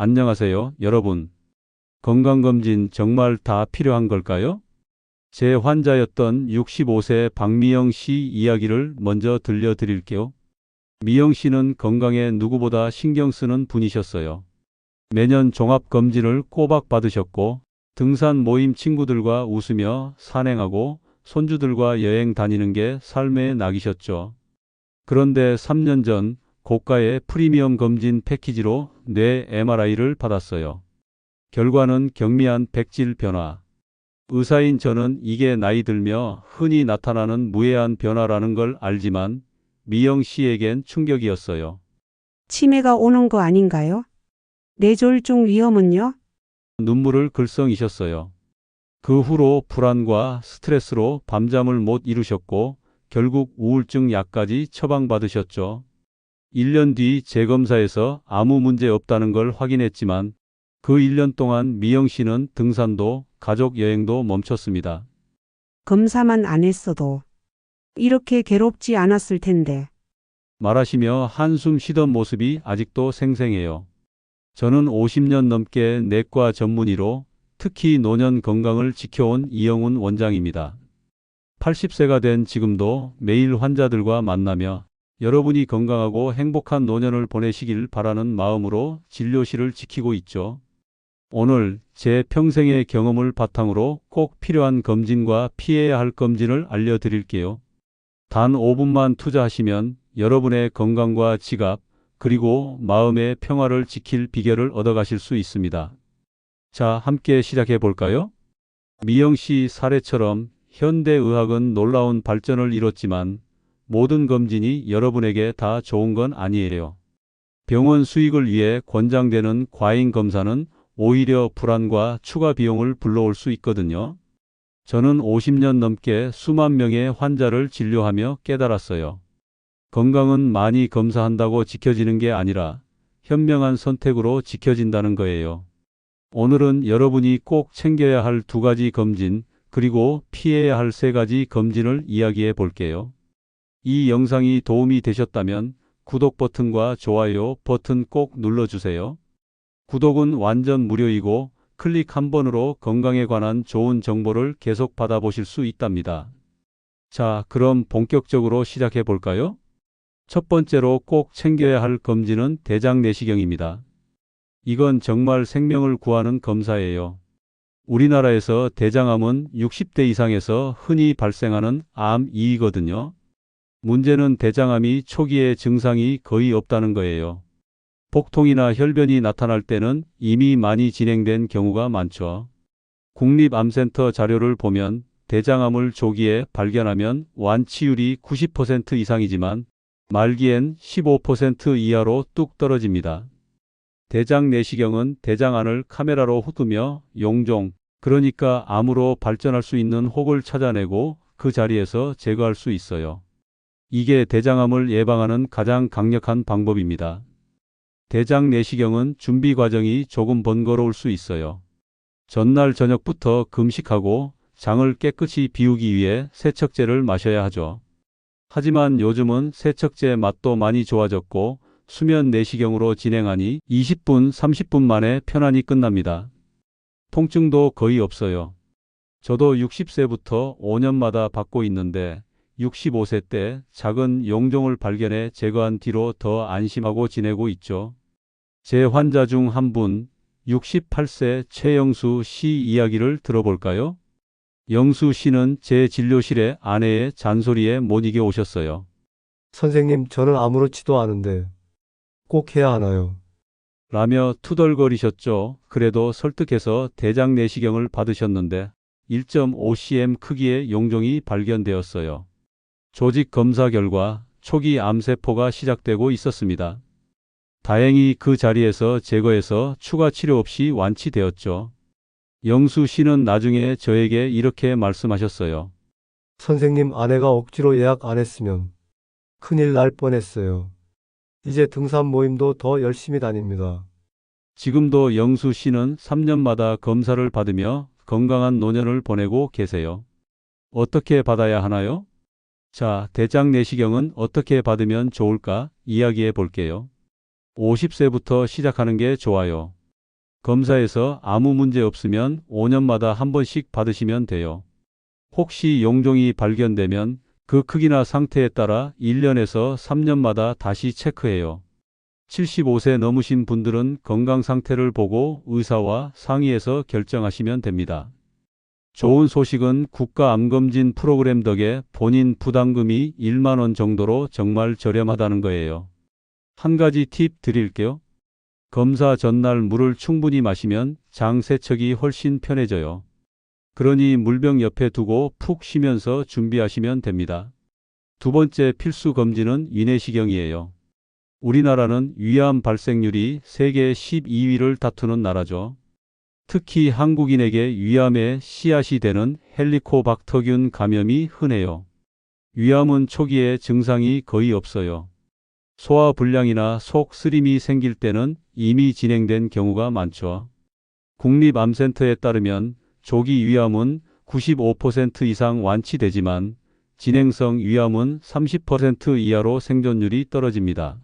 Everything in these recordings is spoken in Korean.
안녕하세요, 여러분. 건강검진 정말 다 필요한 걸까요? 제 환자였던 65세 박미영 씨 이야기를 먼저 들려드릴게요. 미영 씨는 건강에 누구보다 신경 쓰는 분이셨어요. 매년 종합검진을 꼬박 받으셨고, 등산 모임 친구들과 웃으며 산행하고 손주들과 여행 다니는 게 삶의 낙이셨죠. 그런데 3년 전 고가의 프리미엄 검진 패키지로 뇌 MRI를 받았어요. 결과는 경미한 백질 변화. 의사인 저는 이게 나이 들며 흔히 나타나는 무해한 변화라는 걸 알지만 미영 씨에겐 충격이었어요. 치매가 오는 거 아닌가요? 뇌졸중 위험은요? 눈물을 글썽이셨어요. 그 후로 불안과 스트레스로 밤잠을 못 이루셨고 결국 우울증 약까지 처방받으셨죠. 1년 뒤 재검사에서 아무 문제 없다는 걸 확인했지만 그 1년 동안 미영 씨는 등산도 가족 여행도 멈췄습니다. 검사만 안 했어도 이렇게 괴롭지 않았을 텐데. 말하시며 한숨 쉬던 모습이 아직도 생생해요. 저는 50년 넘게 내과 전문의로 특히 노년 건강을 지켜온 이영훈 원장입니다. 80세가 된 지금도 매일 환자들과 만나며 여러분이 건강하고 행복한 노년을 보내시길 바라는 마음으로 진료실을 지키고 있죠. 오늘 제 평생의 경험을 바탕으로 꼭 필요한 검진과 피해야 할 검진을 알려드릴게요. 단 5분만 투자하시면 여러분의 건강과 지갑, 그리고 마음의 평화를 지킬 비결을 얻어가실 수 있습니다. 자, 함께 시작해 볼까요? 미영 씨 사례처럼 현대의학은 놀라운 발전을 이뤘지만 모든 검진이 여러분에게 다 좋은 건 아니에요. 병원 수익을 위해 권장되는 과잉 검사는 오히려 불안과 추가 비용을 불러올 수 있거든요. 저는 50년 넘게 수만 명의 환자를 진료하며 깨달았어요. 건강은 많이 검사한다고 지켜지는 게 아니라 현명한 선택으로 지켜진다는 거예요. 오늘은 여러분이 꼭 챙겨야 할 두 가지 검진, 그리고 피해야 할 세 가지 검진을 이야기해 볼게요. 이 영상이 도움이 되셨다면 구독 버튼과 좋아요 버튼 꼭 눌러주세요. 구독은 완전 무료이고 클릭 한 번으로 건강에 관한 좋은 정보를 계속 받아보실 수 있답니다. 자, 그럼 본격적으로 시작해 볼까요? 첫 번째로 꼭 챙겨야 할 검진은 대장 내시경입니다. 이건 정말 생명을 구하는 검사예요. 우리나라에서 대장암은 60대 이상에서 흔히 발생하는 암이거든요. 문제는 대장암이 초기에 증상이 거의 없다는 거예요. 복통이나 혈변이 나타날 때는 이미 많이 진행된 경우가 많죠. 국립암센터 자료를 보면 대장암을 조기에 발견하면 완치율이 90% 이상이지만 말기엔 15% 이하로 뚝 떨어집니다. 대장 내시경은 대장 안을 카메라로 훑으며 용종, 그러니까 암으로 발전할 수 있는 혹을 찾아내고 그 자리에서 제거할 수 있어요. 이게 대장암을 예방하는 가장 강력한 방법입니다. 대장 내시경은 준비 과정이 조금 번거로울 수 있어요. 전날 저녁부터 금식하고 장을 깨끗이 비우기 위해 세척제를 마셔야 하죠. 하지만 요즘은 세척제 맛도 많이 좋아졌고 수면 내시경으로 진행하니 20분, 30분 만에 편안히 끝납니다. 통증도 거의 없어요. 저도 60세부터 5년마다 받고 있는데 65세 때 작은 용종을 발견해 제거한 뒤로 더 안심하고 지내고 있죠. 제 환자 중 한 분, 68세 최영수 씨 이야기를 들어볼까요? 영수 씨는 제 진료실에 아내의 잔소리에 못 이겨 오셨어요. 선생님, 저는 아무렇지도 않은데 꼭 해야 하나요? 라며 투덜거리셨죠. 그래도 설득해서 대장 내시경을 받으셨는데 1.5cm 크기의 용종이 발견되었어요. 조직 검사 결과 초기 암세포가 시작되고 있었습니다. 다행히 그 자리에서 제거해서 추가 치료 없이 완치되었죠. 영수 씨는 나중에 저에게 이렇게 말씀하셨어요. 선생님, 아내가 억지로 예약 안 했으면 큰일 날 뻔했어요. 이제 등산 모임도 더 열심히 다닙니다. 지금도 영수 씨는 3년마다 검사를 받으며 건강한 노년을 보내고 계세요. 어떻게 받아야 하나요? 자, 대장 내시경은 어떻게 받으면 좋을까 이야기해 볼게요. 50세부터 시작하는 게 좋아요. 검사에서 아무 문제 없으면 5년마다 한 번씩 받으시면 돼요. 혹시 용종이 발견되면 그 크기나 상태에 따라 1년에서 3년마다 다시 체크해요. 75세 넘으신 분들은 건강 상태를 보고 의사와 상의해서 결정하시면 됩니다. 좋은 소식은 국가암검진 프로그램 덕에 본인 부담금이 1만 원 정도로 정말 저렴하다는 거예요. 한 가지 팁 드릴게요. 검사 전날 물을 충분히 마시면 장 세척이 훨씬 편해져요. 그러니 물병 옆에 두고 푹 쉬면서 준비하시면 됩니다. 두 번째 필수 검진은 위내시경이에요. 우리나라는 위암 발생률이 세계 12위를 다투는 나라죠. 특히 한국인에게 위암의 씨앗이 되는 헬리코박터균 감염이 흔해요. 위암은 초기에 증상이 거의 없어요. 소화 불량이나 속 쓰림이 생길 때는 이미 진행된 경우가 많죠. 국립암센터에 따르면 조기 위암은 95% 이상 완치되지만 진행성 위암은 30% 이하로 생존율이 떨어집니다.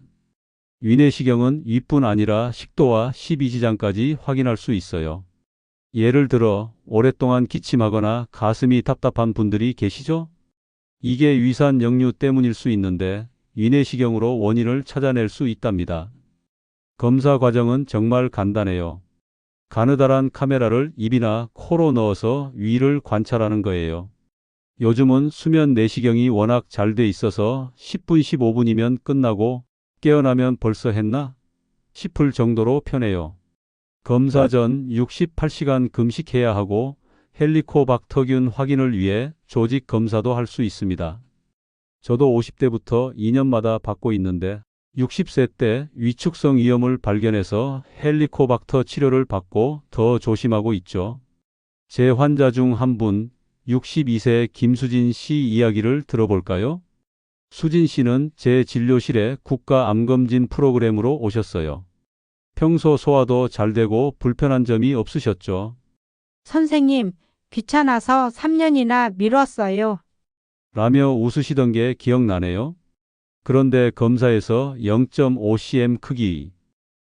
위내시경은 위뿐 아니라 식도와 십이지장까지 확인할 수 있어요. 예를 들어 오랫동안 기침하거나 가슴이 답답한 분들이 계시죠? 이게 위산 역류 때문일 수 있는데 위내시경으로 원인을 찾아낼 수 있답니다. 검사 과정은 정말 간단해요. 가느다란 카메라를 입이나 코로 넣어서 위를 관찰하는 거예요. 요즘은 수면 내시경이 워낙 잘 돼 있어서 10분 15분이면 끝나고 깨어나면 벌써 했나? 싶을 정도로 편해요. 검사 전 68시간 금식해야 하고 헬리코박터균 확인을 위해 조직 검사도 할 수 있습니다. 저도 50대부터 2년마다 받고 있는데 60세 때 위축성 위염을 발견해서 헬리코박터 치료를 받고 더 조심하고 있죠. 제 환자 중 한 분, 62세 김수진 씨 이야기를 들어볼까요? 수진 씨는 제 진료실에 국가암검진 프로그램으로 오셨어요. 평소 소화도 잘 되고 불편한 점이 없으셨죠. 선생님, 귀찮아서 3년이나 미뤘어요. 라며 웃으시던 게 기억나네요. 그런데 검사에서 0.5cm 크기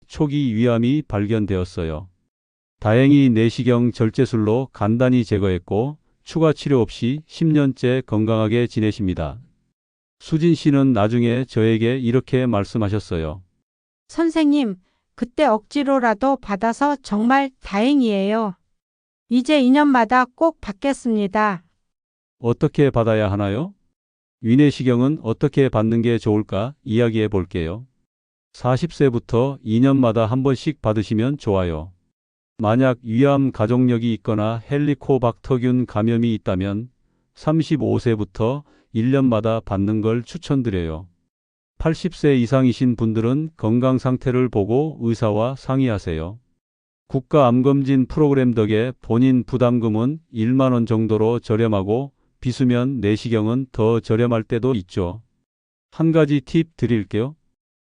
초기 위암이 발견되었어요. 다행히 내시경 절제술로 간단히 제거했고 추가 치료 없이 10년째 건강하게 지내십니다. 수진 씨는 나중에 저에게 이렇게 말씀하셨어요. 선생님, 그때 억지로라도 받아서 정말 다행이에요. 이제 2년마다 꼭 받겠습니다. 어떻게 받아야 하나요? 위내시경은 어떻게 받는 게 좋을까 이야기해 볼게요. 40세부터 2년마다 한 번씩 받으시면 좋아요. 만약 위암 가족력이 있거나 헬리코박터균 감염이 있다면 35세부터 1년마다 받는 걸 추천드려요. 80세 이상이신 분들은 건강 상태를 보고 의사와 상의하세요. 국가 암검진 프로그램 덕에 본인 부담금은 1만 원 정도로 저렴하고 비수면 내시경은 더 저렴할 때도 있죠. 한 가지 팁 드릴게요.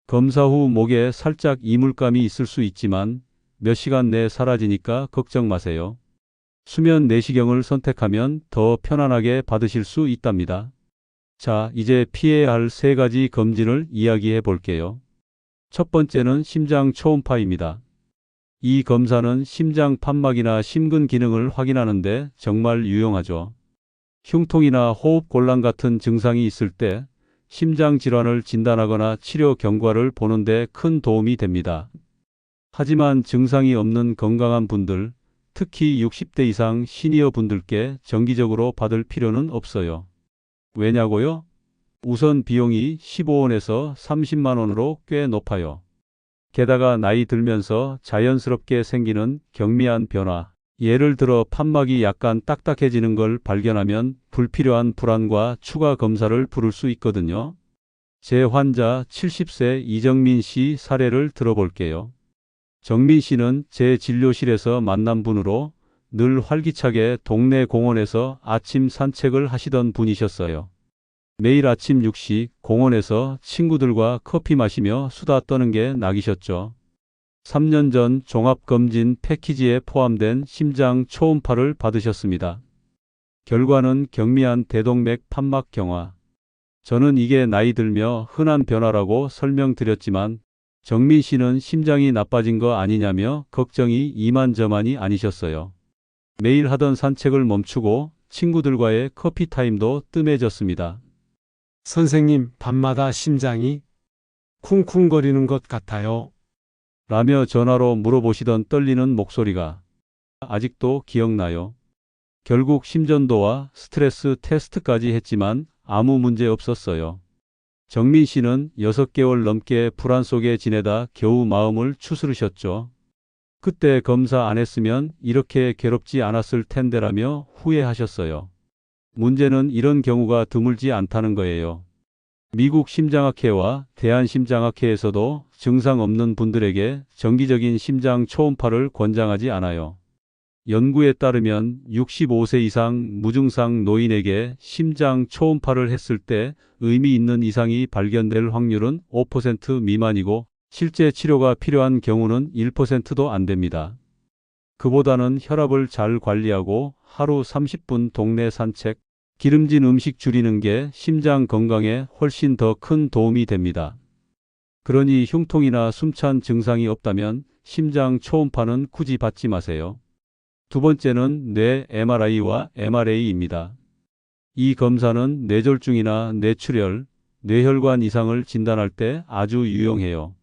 검사 후 목에 살짝 이물감이 있을 수 있지만 몇 시간 내에 사라지니까 걱정 마세요. 수면 내시경을 선택하면 더 편안하게 받으실 수 있답니다. 자, 이제 피해야 할 세 가지 검진을 이야기해 볼게요. 첫 번째는 심장 초음파입니다. 이 검사는 심장 판막이나 심근 기능을 확인하는데 정말 유용하죠. 흉통이나 호흡 곤란 같은 증상이 있을 때 심장 질환을 진단하거나 치료 경과를 보는데 큰 도움이 됩니다. 하지만 증상이 없는 건강한 분들, 특히 60대 이상 시니어 분들께 정기적으로 받을 필요는 없어요. 왜냐고요? 우선 비용이 15원에서 30만 원으로 꽤 높아요. 게다가 나이 들면서 자연스럽게 생기는 경미한 변화, 예를 들어 판막이 약간 딱딱해지는 걸 발견하면 불필요한 불안과 추가 검사를 부를 수 있거든요. 제 환자 70세 이정민 씨 사례를 들어볼게요. 정민 씨는 제 진료실에서 만난 분으로 늘 활기차게 동네 공원에서 아침 산책을 하시던 분이셨어요. 매일 아침 6시 공원에서 친구들과 커피 마시며 수다 떠는 게 낙이셨죠. 3년 전 종합검진 패키지에 포함된 심장 초음파를 받으셨습니다. 결과는 경미한 대동맥 판막 경화. 저는 이게 나이 들며 흔한 변화라고 설명드렸지만 정민 씨는 심장이 나빠진 거 아니냐며 걱정이 이만저만이 아니셨어요. 매일 하던 산책을 멈추고 친구들과의 커피 타임도 뜸해졌습니다. 선생님, 밤마다 심장이 쿵쿵거리는 것 같아요. 라며 전화로 물어보시던 떨리는 목소리가 아직도 기억나요. 결국 심전도와 스트레스 테스트까지 했지만 아무 문제 없었어요. 정민 씨는 6개월 넘게 불안 속에 지내다 겨우 마음을 추스르셨죠. 그때 검사 안 했으면 이렇게 괴롭지 않았을 텐데라며 후회하셨어요. 문제는 이런 경우가 드물지 않다는 거예요. 미국 심장학회와 대한심장학회에서도 증상 없는 분들에게 정기적인 심장 초음파를 권장하지 않아요. 연구에 따르면 65세 이상 무증상 노인에게 심장 초음파를 했을 때 의미 있는 이상이 발견될 확률은 5% 미만이고 실제 치료가 필요한 경우는 1%도 안 됩니다. 그보다는 혈압을 잘 관리하고 하루 30분 동네 산책, 기름진 음식 줄이는 게 심장 건강에 훨씬 더 큰 도움이 됩니다. 그러니 흉통이나 숨찬 증상이 없다면 심장 초음파는 굳이 받지 마세요. 두 번째는 뇌 MRI와 MRA입니다. 이 검사는 뇌졸중이나 뇌출혈, 뇌혈관 이상을 진단할 때 아주 유용해요.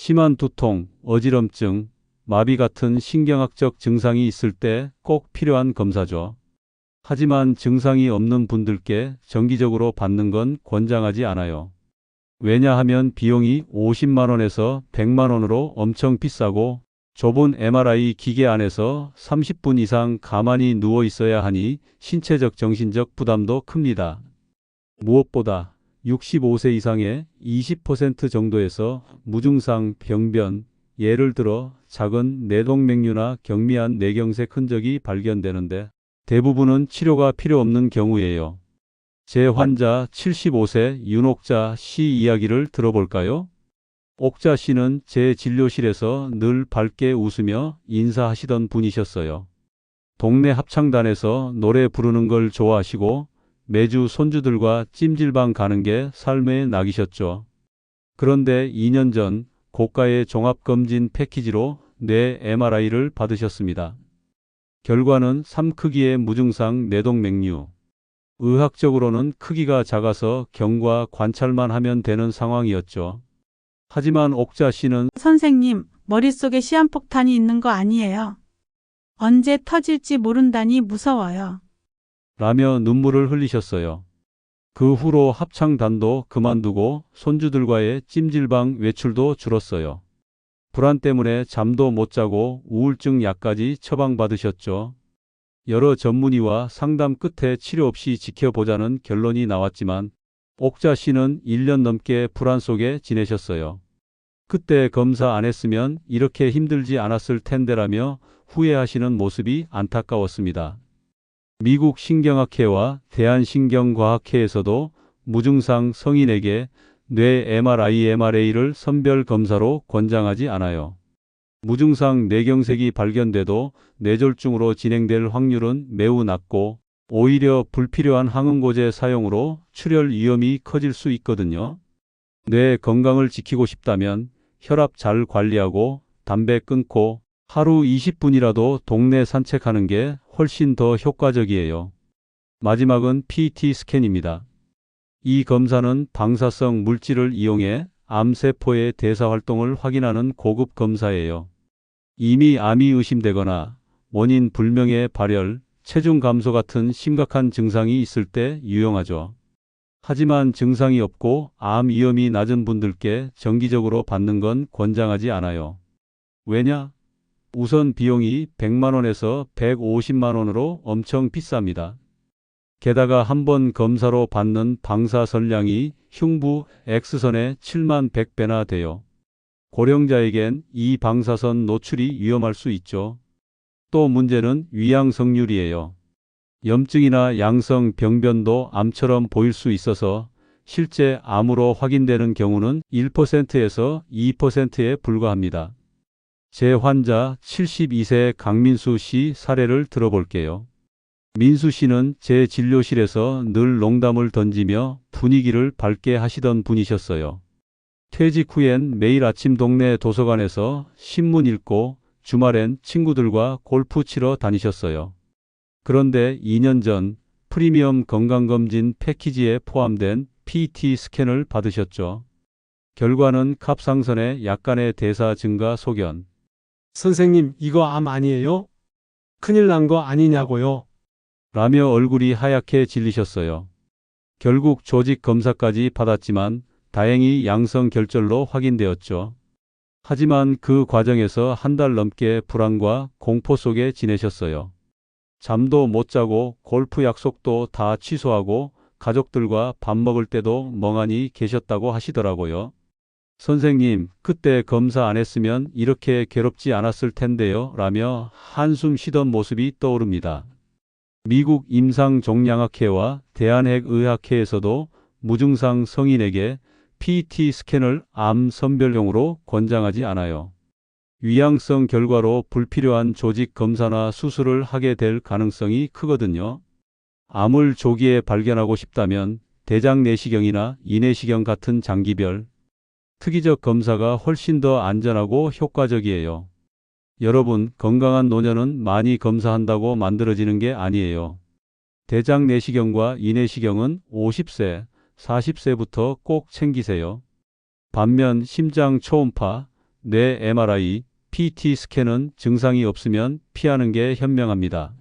심한 두통, 어지럼증, 마비 같은 신경학적 증상이 있을 때 꼭 필요한 검사죠. 하지만 증상이 없는 분들께 정기적으로 받는 건 권장하지 않아요. 왜냐하면 비용이 50만 원에서 100만 원으로 엄청 비싸고 좁은 MRI 기계 안에서 30분 이상 가만히 누워 있어야 하니 신체적 정신적 부담도 큽니다. 무엇보다 65세 이상의 20% 정도에서 무증상 병변, 예를 들어 작은 뇌동맥류나 경미한 뇌경색 흔적이 발견되는데 대부분은 치료가 필요 없는 경우예요. 제 환자 75세 윤옥자 씨 이야기를 들어볼까요? 옥자 씨는 제 진료실에서 늘 밝게 웃으며 인사하시던 분이셨어요. 동네 합창단에서 노래 부르는 걸 좋아하시고 매주 손주들과 찜질방 가는 게 삶의 낙이셨죠. 그런데 2년 전 고가의 종합검진 패키지로 뇌 MRI를 받으셨습니다. 결과는 3 크기의 무증상 뇌동맥류. 의학적으로는 크기가 작아서 경과 관찰만 하면 되는 상황이었죠. 하지만 옥자 씨는 선생님, 머릿속에 시한폭탄이 있는 거 아니에요? 언제 터질지 모른다니 무서워요. 라며 눈물을 흘리셨어요. 그 후로 합창단도 그만두고 손주들과의 찜질방 외출도 줄었어요. 불안 때문에 잠도 못 자고 우울증 약까지 처방받으셨죠. 여러 전문의와 상담 끝에 치료 없이 지켜보자는 결론이 나왔지만 옥자 씨는 1년 넘게 불안 속에 지내셨어요. 그때 검사 안 했으면 이렇게 힘들지 않았을 텐데라며 후회하시는 모습이 안타까웠습니다. 미국 신경학회와 대한신경과학회에서도 무증상 성인에게 뇌 MRI, MRA를 선별 검사로 권장하지 않아요. 무증상 뇌경색이 발견돼도 뇌졸중으로 진행될 확률은 매우 낮고 오히려 불필요한 항응고제 사용으로 출혈 위험이 커질 수 있거든요. 뇌 건강을 지키고 싶다면 혈압 잘 관리하고 담배 끊고 하루 20분이라도 동네 산책하는 게 훨씬 더 효과적이에요. 마지막은 PET 스캔입니다. 이 검사는 방사성 물질을 이용해 암세포의 대사 활동을 확인하는 고급 검사예요. 이미 암이 의심되거나 원인 불명의 발열, 체중 감소 같은 심각한 증상이 있을 때 유용하죠. 하지만 증상이 없고 암 위험이 낮은 분들께 정기적으로 받는 건 권장하지 않아요. 왜냐? 우선 비용이 100만 원에서 150만 원으로 엄청 비쌉니다. 게다가 한 번 검사로 받는 방사 선량이 흉부 X선의 7만 100배나 돼요. 고령자에겐 이 방사선 노출이 위험할 수 있죠. 또 문제는 위양 성률이에요. 염증이나 양성 병변도 암처럼 보일 수 있어서 실제 암으로 확인되는 경우는 1%에서 2%에 불과합니다. 제 환자 72세 강민수 씨 사례를 들어볼게요. 민수 씨는 제 진료실에서 늘 농담을 던지며 분위기를 밝게 하시던 분이셨어요. 퇴직 후엔 매일 아침 동네 도서관에서 신문 읽고 주말엔 친구들과 골프 치러 다니셨어요. 그런데 2년 전 프리미엄 건강검진 패키지에 포함된 PT 스캔을 받으셨죠. 결과는 갑상선의 약간의 대사 증가 소견. 선생님, 이거 암 아니에요? 큰일 난 거 아니냐고요? 라며 얼굴이 하얗게 질리셨어요. 결국 조직 검사까지 받았지만 다행히 양성 결절로 확인되었죠. 하지만 그 과정에서 한 달 넘게 불안과 공포 속에 지내셨어요. 잠도 못 자고 골프 약속도 다 취소하고 가족들과 밥 먹을 때도 멍하니 계셨다고 하시더라고요. 선생님, 그때 검사 안 했으면 이렇게 괴롭지 않았을 텐데요. 라며 한숨 쉬던 모습이 떠오릅니다. 미국 임상종양학회와 대한핵의학회에서도 무증상 성인에게 PT 스캔을 암 선별용으로 권장하지 않아요. 위양성 결과로 불필요한 조직 검사나 수술을 하게 될 가능성이 크거든요. 암을 조기에 발견하고 싶다면 대장 내시경이나 이내시경 같은 장기별 특이적 검사가 훨씬 더 안전하고 효과적이에요. 여러분, 건강한 노년은 많이 검사한다고 만들어지는 게 아니에요. 대장 내시경과 이내시경은 50세, 40세부터 꼭 챙기세요. 반면 심장 초음파, 뇌 MRI, PT 스캔은 증상이 없으면 피하는 게 현명합니다.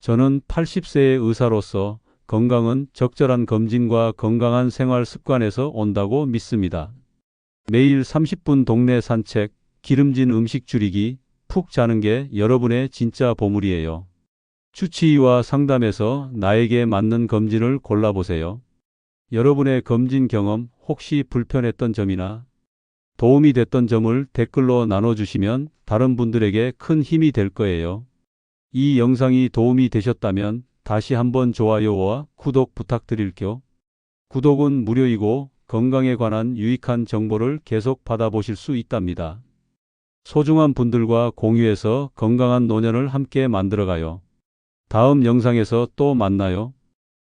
저는 80세의 의사로서 건강은 적절한 검진과 건강한 생활 습관에서 온다고 믿습니다. 매일 30분 동네 산책, 기름진 음식 줄이기, 푹 자는 게 여러분의 진짜 보물이에요. 주치의와 상담해서 나에게 맞는 검진을 골라보세요. 여러분의 검진 경험 혹시 불편했던 점이나 도움이 됐던 점을 댓글로 나눠주시면 다른 분들에게 큰 힘이 될 거예요. 이 영상이 도움이 되셨다면 다시 한번 좋아요와 구독 부탁드릴게요. 구독은 무료이고 건강에 관한 유익한 정보를 계속 받아보실 수 있답니다. 소중한 분들과 공유해서 건강한 노년을 함께 만들어가요. 다음 영상에서 또 만나요.